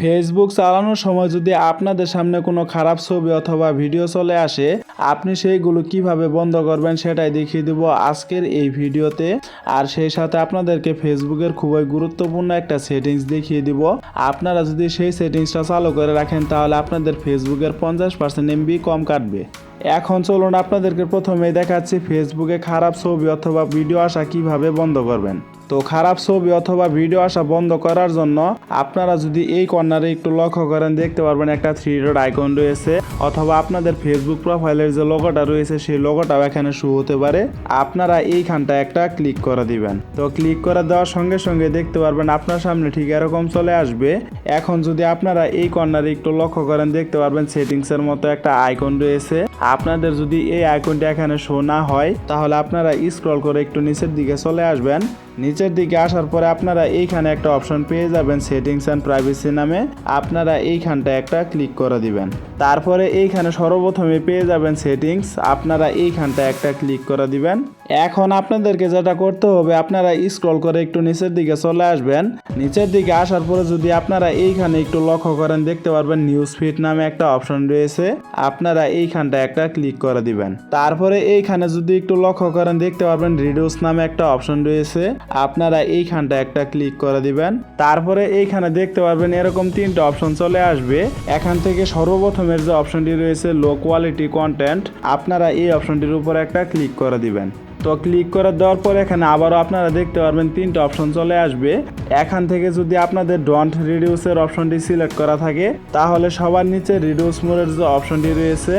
Facebook চালানোর সময় যদি আপনাদের সামনে কোনো খারাপ ছবি অথবা ভিডিও চলে আসে, আপনি সেইগুলো কীভাবে বন্ধ করবেন সেটাই দেখিয়ে দেব আজকের এই ভিডিওতে। আর সেই সাথে আপনাদেরকে ফেসবুকের খুবই গুরুত্বপূর্ণ একটা সেটিংস দেখিয়ে দিব। আপনারা যদি সেই সেটিংসটা চালু করে রাখেন, তাহলে আপনাদের ফেসবুকের পঞ্চাশ পার্সেন্ট এমবি কম কাটবে। এখন চলুন আপনাদেরকে প্রথমে দেখাচ্ছি ফেসবুকে খারাপ ছবি অথবা ভিডিও আসা কীভাবে বন্ধ করবেন। তো খারাপ ছবি অথবা ভিডিও আসা বন্ধ করার জন্য আপনারা যদি এই কর্নারে একটু লক্ষ্য করেন, দেখতে পারবেন একটা থ্রি ডট আইকন রয়েছে অথবা আপনাদের ফেসবুক প্রোফাইলের যে লোগোটা রয়েছে, সেই লোগোটাও এখানে শো হতে পারে। আপনারা এইখানটা একটা ক্লিক করে দিবেন। তো ক্লিক করে দেওয়ার সঙ্গে সঙ্গে দেখতে পারবেন আপনার সামনে ঠিক এরকম চলে আসবে। এখন যদি আপনারা এই কর্নারে একটু লক্ষ্য করেন, দেখতে পারবেন সেটিংসের মতো একটা আইকন রয়েছে। আপনাদের যদি এই আইকনটা এখানে শো না হয়, তাহলে আপনারা স্ক্রল করে একটু নিচের দিকে চলে আসবেন। নিচের দিকে আসার পরে আপনারা এইখানে একটা অপশন পেয়ে যাবেন সেটিংস অ্যান্ড প্রাইভেসি নামে। আপনারা এইখানটা একটা ক্লিক করে দিবেন। তারপরে এইখানে সর্বপ্রথমে পেয়ে যাবেন সেটিংস আপনারা এইখানটা একটা ক্লিক করে দিবেন। এখন আপনাদেরকে যেটা করতে হবে, আপনারা স্ক্রল করে একটু নিচের দিকে চলে আসবেন। নিচের দিকে আসার পরে যদি আপনারা এইখানে একটু লক্ষ্য করেন, দেখতে পারবেন নিউজ ফিড নামে একটা অপশন রয়েছে। আপনারা এইখানটা একটা ক্লিক করে দিবেন। তারপরে এইখানে যদি একটু লক্ষ্য করেন, দেখতে পারবেন রিডিউস নামে একটা অপশন রয়েছে। আপনারা এইখানটা একটা ক্লিক করে দিবেন। তারপরে এইখানে দেখতে পারবেন এরকম তিনটা অপশন চলে আসবে। এখান থেকে সর্বপ্রথমের যে অপশনটি রয়েছে লো কোয়ালিটি কন্টেন্ট আপনারা এই অপশনটির উপর একটা ক্লিক করে দিবেন। তো ক্লিক করে দেওয়ার পর এখানে আবারও আপনারা দেখতে পারবেন তিনটা অপশন চলে আসবে। এখান থেকে যদি আপনাদের ডন্ট রিডিউসের অপশনটি সিলেক্ট করা থাকে, তাহলে সবার নিচে রিডিউস মোডের যে অপশনটি রয়েছে,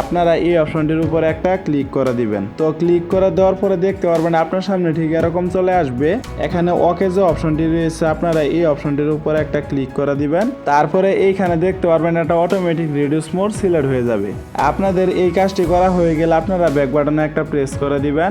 আপনারা এই অপশনটির উপর একটা ক্লিক করে দিবেন। তো ক্লিক করে দেওয়ার পরে দেখতে পারবেন আপনার সামনে ঠিক এরকম চলে আসবে। এখানে ওকে যে অপশনটি রয়েছে, আপনারা এই অপশনটির উপর একটা ক্লিক করে দিবেন। তারপরে এইখানে দেখতে পারবেন একটা অটোমেটিক রিডিউস মোড সিলেক্ট হয়ে যাবে। আপনাদের এই কাজটি করা হয়ে গেলে আপনারা ব্যাক বাটনে একটা প্রেস করে দিবেন।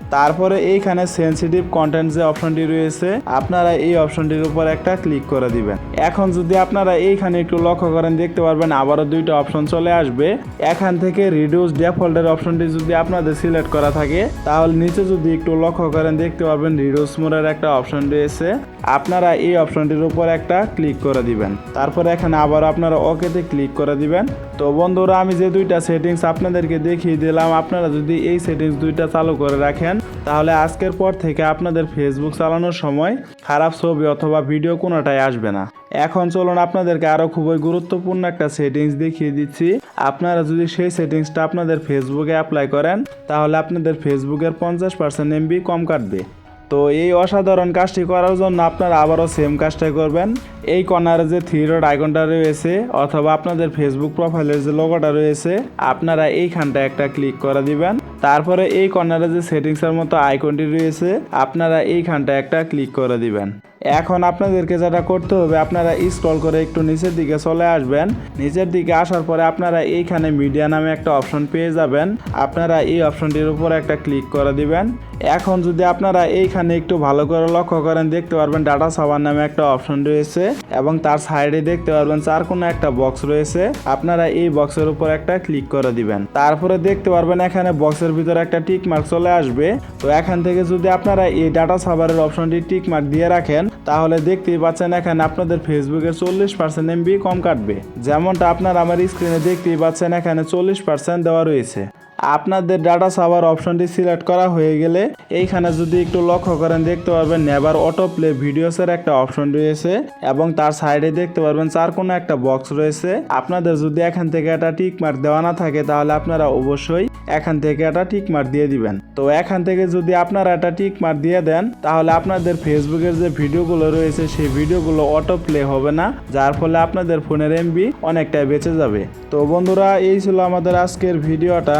তারপরে এইখানে সেন্সিটিভ কন্টেন্ট যে অপশনটি রয়েছে, আপনারা এই অপশনটির উপর একটা ক্লিক করে দিবেন। এখন যদি আপনারা এইখানে একটু লক্ষ্য করেন, দেখতে পারবেন আবারও দুইটা অপশন চলে আসবে। এখান থেকে রিডিউস ডেফল্টের অপশনটি যদি আপনাদের সিলেক্ট করা থাকে, তাহলে নিচে যদি একটু লক্ষ্য করেন, দেখতে পারবেন রিডিউস মোডের একটা অপশন রয়েছে। আপনারা এই অপশনটির উপর একটা ক্লিক করে দিবেন। তারপরে এখানে আবার আপনারা ওকেতে ক্লিক করে দিবেন। তো বন্ধুরা, আমি যে দুইটা সেটিংস আপনাদেরকে দেখিয়ে দিলাম, আপনারা যদি এই সেটিংস দুইটা চালু করে রাখেন তাহলে আজকের পর থেকে আপনাদের ফেসবুক চালানোর সময় খারাপ ছবি অথবা ভিডিও কোনোটাই আসবে না। এখন চলুন আপনাদেরকে আরও খুবই গুরুত্বপূর্ণ একটা সেটিংস দেখিয়ে দিচ্ছি। আপনারা যদি সেই সেটিংসটা আপনাদের ফেসবুকে অ্যাপ্লাই করেন, তাহলে আপনাদের ফেসবুকের পঞ্চাশ পার্সেন্ট এমবি কম কাটবে। তো এই অসাধারণ কাজটি করার জন্য আপনারা আবারও সেম কাজটাই করবেন। এই কর্নারে যে থ্রি ডট আইকনটা রয়েছে, অথবা আপনাদের ফেসবুক প্রোফাইলের যে লোগোটা রয়েছে, আপনারা এইখানটা একটা ক্লিক করে দিবেন। তারপরে এই কর্নারে যে সেটিংসের মতো আইকনটি রয়েছে, আপনারা এইখানটা একটা ক্লিক করে দিবেন। এখন আপনাদেরকে যেটা করতে হবে, আপনারা স্ক্রল করে একটু নিচের দিকে চলে আসবেন। নিচের দিকে আসার পরে আপনারা এইখানে মিডিয়া নামে একটা অপশন পেয়ে যাবেন। আপনারা এই অপশনটির উপর একটা ক্লিক করে দিবেন। এখন যদি আপনারা এইখানে একটু ভালো করে লক্ষ্য করেন, দেখতে পারবেন ডাটা সাভার নামে একটা অপশন রয়েছে এবং তার সাইডে দেখতে পারবেন চার কোনো একটা বক্স রয়েছে। আপনারা এই বক্সের উপর একটা ক্লিক করে দিবেন। তারপরে দেখতে পারবেন এখানে বক্সের ভিতরে একটা টিক মার্ক চলে আসবে। তো এখান থেকে যদি আপনারা এই ডাটা সাভারের অপশনটি টিক মার্ক দিয়ে রাখেন তাহলে দেখতেই পাচ্ছেন এখানে আপনাদের ফেসবুকের চল্লিশ পার্সেন্ট এমবি কম কাটবে। যেমনটা আপনার আমার স্ক্রিনে দেখতেই পাচ্ছেন, এখানে চল্লিশ পার্সেন্ট দেওয়া রয়েছে। আপনাদের ডাটা সাভার অপশনটি সিলেক্ট করা হয়ে গেলে এইখানে যদি একটু লক্ষ্য করেন, দেখতে পারবেন নেভার অটো প্লে ভিডিওসের একটা অপশন রয়েছে এবং তার সাইডে দেখতে পারবেন চার কোনো একটা বক্স রয়েছে। আপনাদের যদি এখান থেকে একটা টিক মার্ক দেওয়া না থাকে, তাহলে আপনারা অবশ্যই এখান থেকে একটা টিক মার্ক দিয়ে দিবেন। তো এখান থেকে যদি আপনারা একটা টিক মার্ক দিয়ে দেন, তাহলে আপনাদের ফেসবুকের যে ভিডিওগুলো রয়েছে, সেই ভিডিওগুলো অটো প্লে হবে না, যার ফলে আপনাদের ফোনের এমবি অনেকটাই বেঁচে যাবে। তো বন্ধুরা, এই ছিল আমাদের আজকের ভিডিওটা